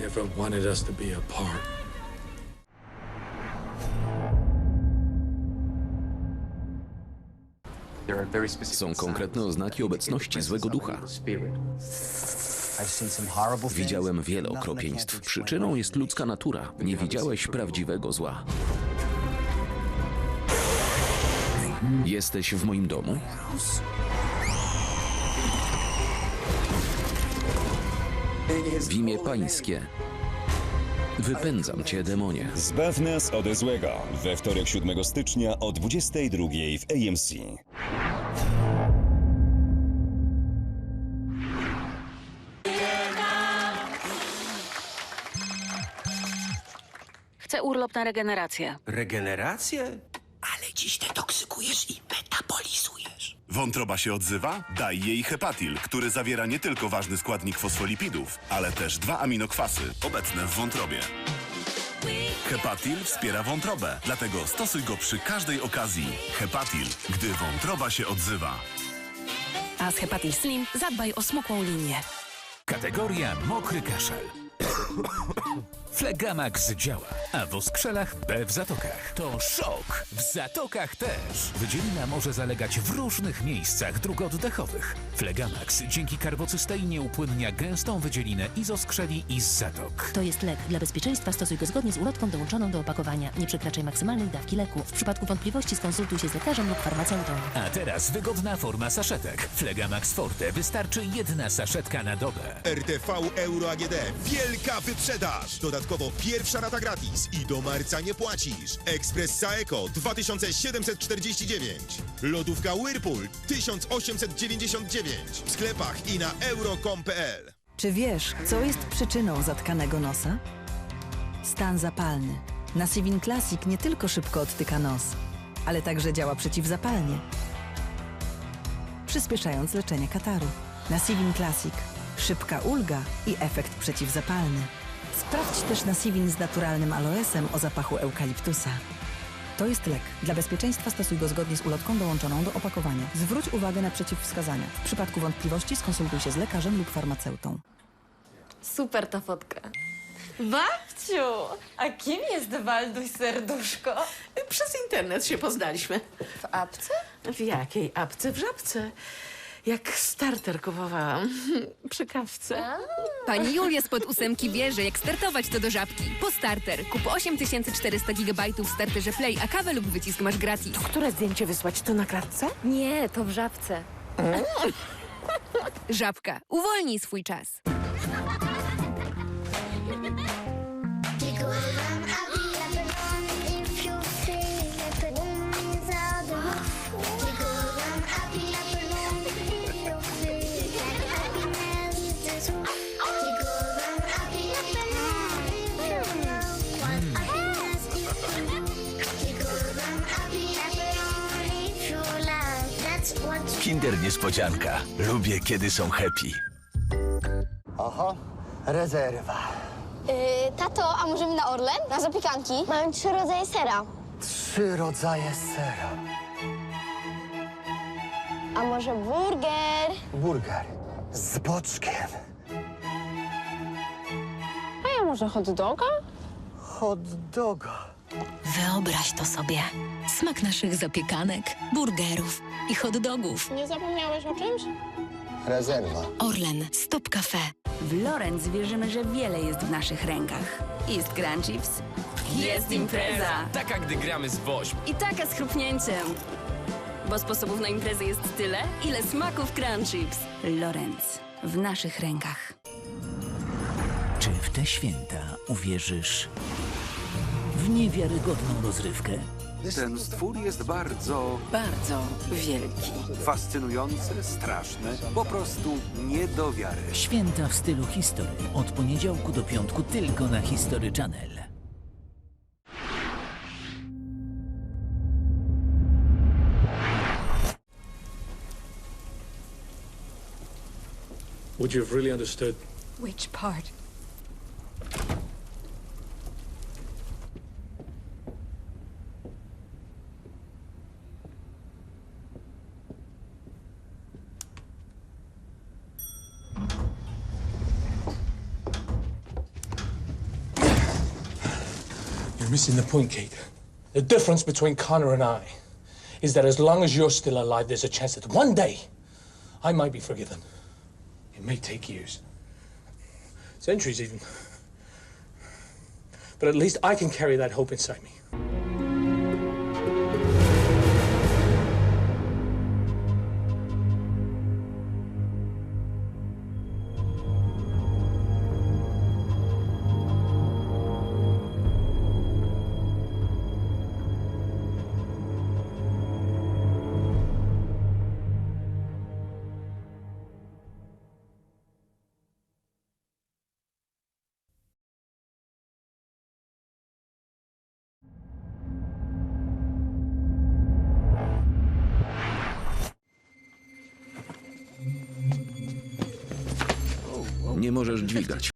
never wanted us to be apart. Są konkretne oznaki obecności złego ducha. Widziałem wiele okropieństw. Przyczyną jest ludzka natura. Nie widziałeś prawdziwego zła. Jesteś w moim domu? W imię pańskie. Wypędzam cię, demonie. Zbaw nas ode złego. We wtorek 7 stycznia o 22 w AMC. Chcę urlop na regenerację. Regenerację? Ale dziś detoksykujesz i metabolizujesz. Wątroba się odzywa? Daj jej Hepatil, który zawiera nie tylko ważny składnik fosfolipidów, ale też dwa aminokwasy obecne w wątrobie. Hepatil wspiera wątrobę, dlatego stosuj go przy każdej okazji. Hepatil, gdy wątroba się odzywa. A z Hepatil Slim zadbaj o smukłą linię. Kategoria mokry kaszel. Flegamax działa, a w oskrzelach B w zatokach. To szok! W zatokach też! Wydzielina może zalegać w różnych miejscach dróg oddechowych. Flegamax dzięki karbocysteinie upłynnia gęstą wydzielinę i z oskrzeli i z zatok. To jest lek. Dla bezpieczeństwa stosuj go zgodnie z ulotką dołączoną do opakowania. Nie przekraczaj maksymalnej dawki leku. W przypadku wątpliwości skonsultuj się z lekarzem lub farmaceutą. A teraz wygodna forma saszetek. Flegamax Forte wystarczy jedna saszetka na dobę. RTV Euro AGD. Wielka wyprzedaż! Dodatkowo pierwsza rata gratis i do marca nie płacisz. Ekspres Saeco 2749. Lodówka Whirlpool 1899. W sklepach i na euro.com.pl. Czy wiesz, co jest przyczyną zatkanego nosa? Stan zapalny. Nasivin Classic nie tylko szybko odtyka nos, ale także działa przeciwzapalnie, przyspieszając leczenie kataru. Nasivin Classic. Szybka ulga i efekt przeciwzapalny. Sprawdź też Nasivin z naturalnym aloesem o zapachu eukaliptusa. To jest lek. Dla bezpieczeństwa stosuj go zgodnie z ulotką dołączoną do opakowania. Zwróć uwagę na przeciwwskazania. W przypadku wątpliwości skonsultuj się z lekarzem lub farmaceutą. Super ta fotka. Babciu, a kim jest Walduś Serduszko? Przez internet się poznaliśmy. W apce? W jakiej apce? W żabce. Jak starter kupowałam. Przy kawce. Pani Julia spod ósemki wie, że jak startować to do żabki. Po starter. Kup 8400 GB w starterze Play, a kawę lub wycisk masz gratis. Które zdjęcie wysłać? To na klatce? Nie, to w żabce. Żabka. Uwolnij swój czas. Kinder niespodzianka. Lubię, kiedy są happy. Oho, rezerwa. Yy, tato, a możemy na Orlen? Na zapiekanki? Mamy trzy rodzaje sera. Trzy rodzaje sera. A może burger? Burger z boczkiem. A ja może hot doga? Hot doga. Wyobraź to sobie. Smak naszych zapiekanek, burgerów i hot dogów. Nie zapomniałeś o czymś? Rezerwa. Orlen, stop cafe. W Lorenz wierzymy, że wiele jest w naszych rękach. Jest crunchips, jest impreza Taka, gdy gramy z woźb. i taka z chrupnięciem. Bo sposobów na imprezę jest tyle, ile smaków crunchips. Lorenz. W naszych rękach. Czy w te święta uwierzysz niewiarygodną rozrywkę? Ten stwór jest bardzo Bardzo wielki. fascynujący, straszny, po prostu nie do wiary. Święta w stylu historii. Od poniedziałku do piątku tylko na History Channel. Would you have really understood? Which part? You're missing the point, Kate. The difference between Connor and I is that as long as you're still alive, there's a chance that one day I might be forgiven. It may take years, centuries even. But at least I can carry that hope inside me. Nie możesz dźwigać.